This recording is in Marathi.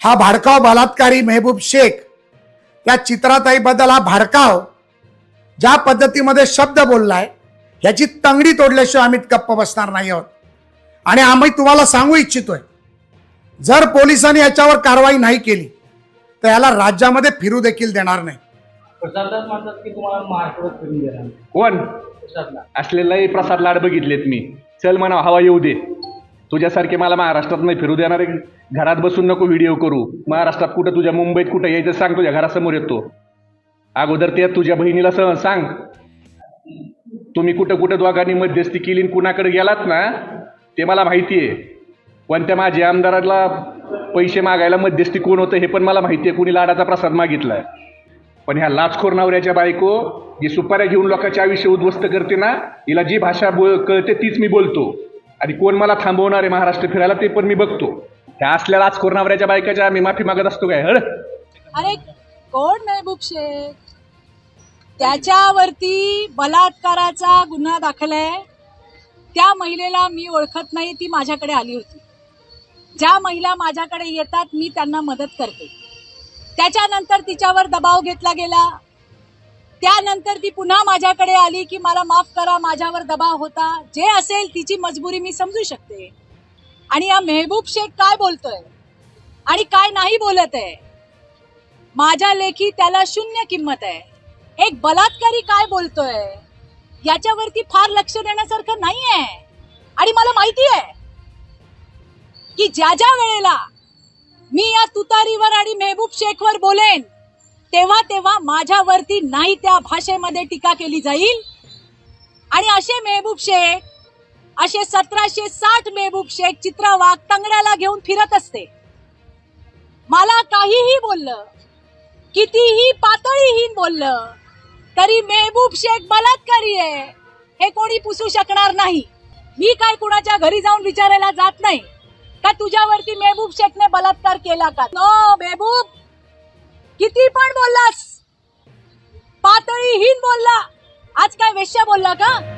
हा भाडकाव बलात्कारी मेहबूब शेख. त्या चित्राताईबद्दल हा भाडकाव ज्या पद्धतीमध्ये शब्द बोललाय ह्याची तंगडी तोडल्याशिवाय आम्ही गप्प बसणार नाही आहोत. आणि आम्ही तुम्हाला सांगू इच्छितोय जर पोलिसांनी याच्यावर कारवाई नाही केली तर याला राज्यामध्ये फिरू देखील देणार नाही. प्रसाददास म्हणतात की तुम्हाला महाराष्ट्रात फिरून देणार कोण? असलेलाही प्रसाद लाड बघितलेत मी. चल म्हणा हवा येऊ दे. तुझ्यासारखे मला महाराष्ट्रात नाही फिरू देणारे. घरात बसून नको व्हिडिओ करू. महाराष्ट्रात कुठं तुझ्या मुंबईत कुठं यायचं सांग तुझ्या घरासमोर येतो. अगोदर ते तुझ्या बहिणीला सह सांग. तुम्ही कुठं कुठं दोघांनी मध्यस्थी केली आणि कुणाकडे गेलात ना ते मला माहिती आहे पण त्या माझ्या आमदाराला पैसे मागायला मध्यस्थी कोण होतं हे पण मला माहिती आहे कुणी लाडाचा प्रसाद मागितलाय. पण ह्या लाचखोर नवऱ्याच्या बायको जी सुपाऱ्या घेऊन लोकांचे आयुष्य उद्ध्वस्त करते ना हिला जी भाषा बोल कळते तीच मी बोलतो. आणि कोण मला थांबवणार आहे महाराष्ट्र फिरायला ते पण मी बघतो. त्या असल्या आज नवऱ्याच्या बायकाच्या मी माफी मागत असतो काय? हळ अरे कोण मेहबूब शेख त्याच्यावरती बलात्काराचा गुन्हा दाखल आहे. त्या महिलेला मी ओळखत नाही ती माझ्याकडे आली होती. ज्या महिला माझ्याकडे येतात मी त्यांना मदत करते. त्याच्यानंतर तिच्यावर दबाव घेतला गेला. त्यानंतर ती पुन्हा माझ्याकडे आली की मला माफ करा माझ्यावर दबाव होता. जे असेल तिची मजबुरी मी समजू शकते. आणि या मेहबूब शेख काय बोलतोय? आणि काय नाही बोलत आहे? माझ्या लेखी त्याला शून्य किंमत आहे. एक बलात्कारी काय बोलतोय? याच्यावरती फार लक्ष देण्यासारखं नाही आहे आणि मला माहिती आहे की ज्या ज्या वेळेला मी या तुतारीवर आणि मेहबूब शेखवर बोलेन तेव्हा तेव्हा माझ्यावरती नाही त्या भाषेमध्ये टीका केली जाईल. आणि असे मेहबूब शेख असे सतराशे साठ मेहबूब शेख चित्रा वाघ तंगड्याला घेऊन फिरत असते. मला काहीही बोललं कितीही पातळीहीन बोललं तरी मेहबूब शेख बलात्कारी आहे हे कोणी पुसू शकणार नाही. मी काय कुणाच्या घरी जाऊन विचारायला जात नाही. का तुझ्यावरती मेहबूब शेखने बलात्कार केला का? नो मेहबूब! किती पण बोललास. पातळीहीन बोलला. आज काय वेश्या बोलला का?